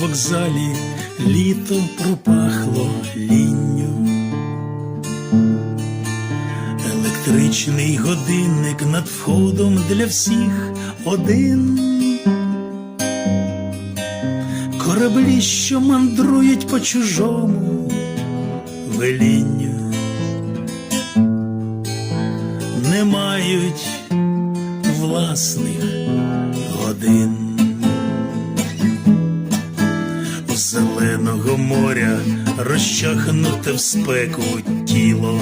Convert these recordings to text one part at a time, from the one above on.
вокзалі літо пропахло лінню. Електричний годинник над входом для всіх один. Кораблі, що мандрують по чужому велінню, не мають власних годин. зеленого моря, розчахнуте в спеку тіло,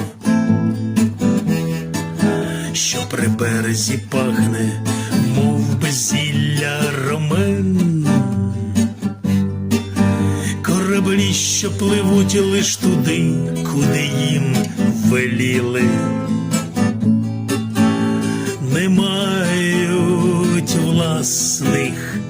що при березі пахне, мов би зілля ромен, кораблі, що пливуть лиш туди, куди їм веліли. Не мають власних.